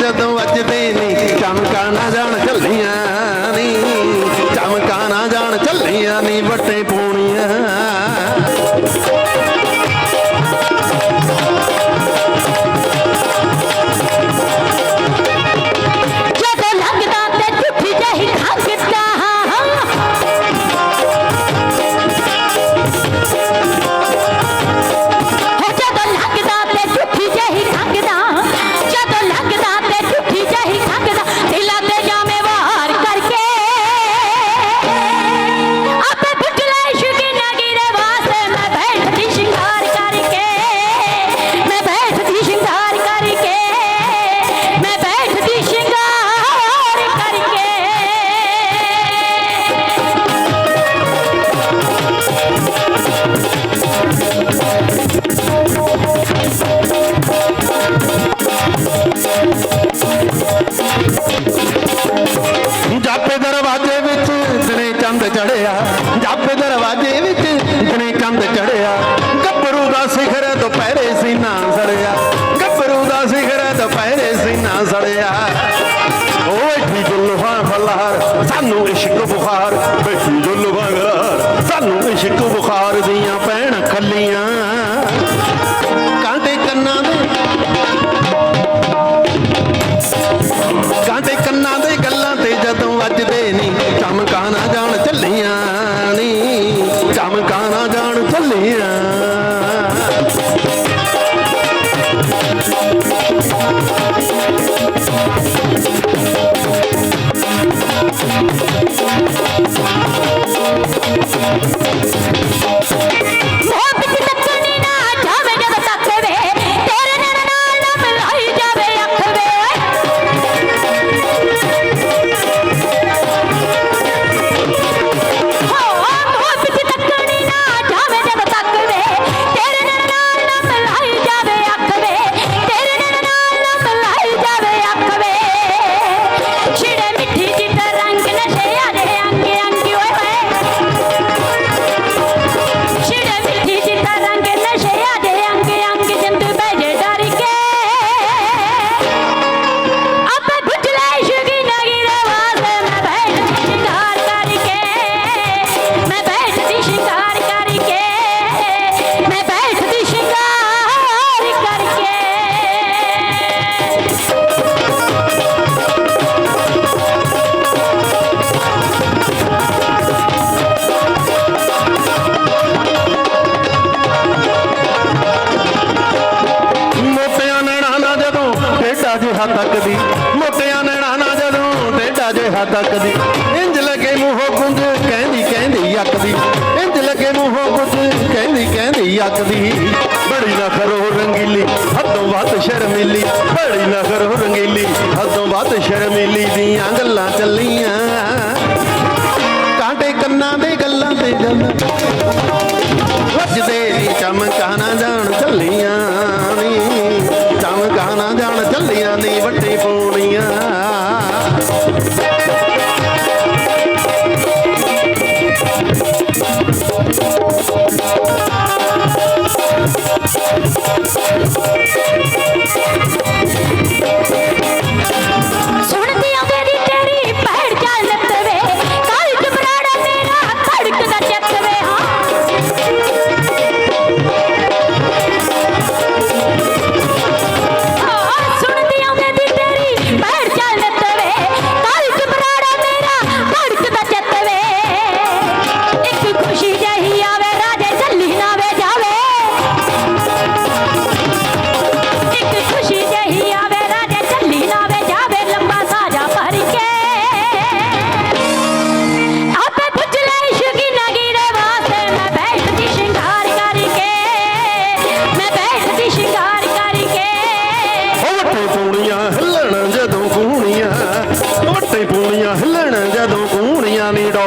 ਜਦੋਂ ਵੱਜਦੇ ਨਹੀਂ ਚਮਕਾ ਨਾ ਜਾਣ ਝੱਲੀਆਂ ਜੱਪ ਦਰਵਾਜ਼ੇ ਵਿੱਚ ਇਤਨੇ ਦਰਵਾਜ਼ੇ ਵਿੱਚ ਇਤਨੇ ਚੰਦ ਚੜਿਆ, ਗੱਭਰੂ ਦਾ ਸਿਖਰ ਦੁਪਹਿਰੇ ਸੀਨਾ ਸੜਿਆ, ਗੱਭਰੂ ਦਾ ਸਿਖਰ ਦੁਪਹਿਰੇ ਸੀਨਾ ਸੜਿਆ। ਓਏ ਠੀ ਜੁਲਫਾਂ ਫਲਾਰ, ਸਾਨੂੰ ਇਸ਼ਕ ਬੁਖਾਰ, ਬੈਠੀ ਜੁਲਫਾਂ ਗਰਾਰ ਸਾਨੂੰ ਇਸ਼ਕ ਜਿਹਾ ਤੱਕਦੀ ਮੋਟਿਆਂ ਨੈਣਾ ਨਾ ਜਦੋਂ ਟੇਡਾ ਜਿਹਾ ਤੱਕਦੀ ਇੰਜ ਲੱਗੇ ਮੂੰਹੋਂ ਗੁੰਜ, ਕਹਿੰਦੀ ਕਹਿੰਦੀ ਅੱਕਦੀ ਇੰਜ ਲੱਗੇ ਮੂੰਹੋਂ ਗੁੰਜ, ਕਹਿੰਦੀ ਕਹਿੰਦੀ ਅੱਕਦੀ ਬੜੀ ਨਖਰੋ ਰੰਗੀਲੀ, ਹੱਦੋਂ ਵੱਧ ਸ਼ਰਮੀਲੀ। ਬੜੀ ਨਾ ਨਖਰੋ ਰੰਗੀਲੀ, ਹੱਦੋਂ ਵੱਧ ਸ਼ਰਮੀਲੀ ਦੀਆਂ ਗੱਲਾਂ ਚੱਲੀਆਂ। ਕਾਂਟੇ ਕੰਨਾਂ ਦੇ ਗੱਲਾਂ ਤੇ ਗੱਲਾਂ। ਹਿੱਲਣ ਜਦੋਂ ਕੂਣੀਆਂ ਨੀ ਡੋ